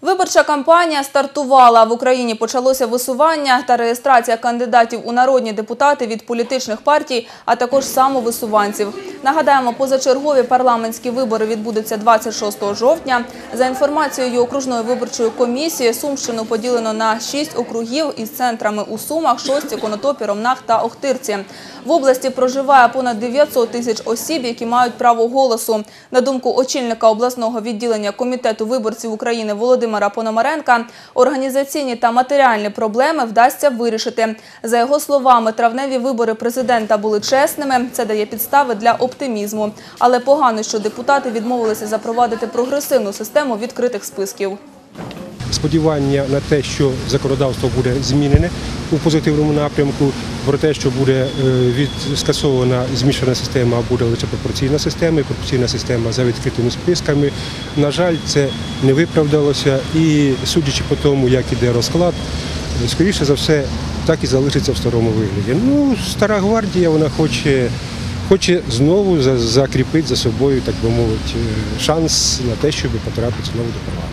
Виборча кампанія стартувала. В Україні почалося висування та реєстрація кандидатів у народні депутати від політичних партій, а також самовисуванців. Нагадаємо, позачергові парламентські вибори відбудуться 26 жовтня. За інформацією окружної виборчої комісії, Сумщину поділено на 6 округів із центрами у Сумах, Шості, Конотопі, Ромнах та Охтирці. В області проживає понад 900 тисяч осіб, які мають право голосу. На думку очільника обласного відділення Комітету виборців України Володимира Пономаренка, організаційні та матеріальні проблеми вдасться вирішити. За його словами, травневі вибори президента були чесними. Це дає підстави для оптимізму. Але погано, що депутати відмовилися запровадити прогресивну систему відкритих списків. сподівання на те, що законодавство буде змінене у позитивному напрямку, про те, що буде е, скасована змішана система, а буде лише пропорційна система і пропорційна система за відкритими списками. На жаль, це не виправдалося, і судячи по тому, як іде розклад, е, скоріше за все, так і залишиться в старому вигляді. Ну, стара гвардія, вона хоче. Хоче знову закріпити за собою, так би мовити, е, шанс на те, щоб потрапити знову до парламенту.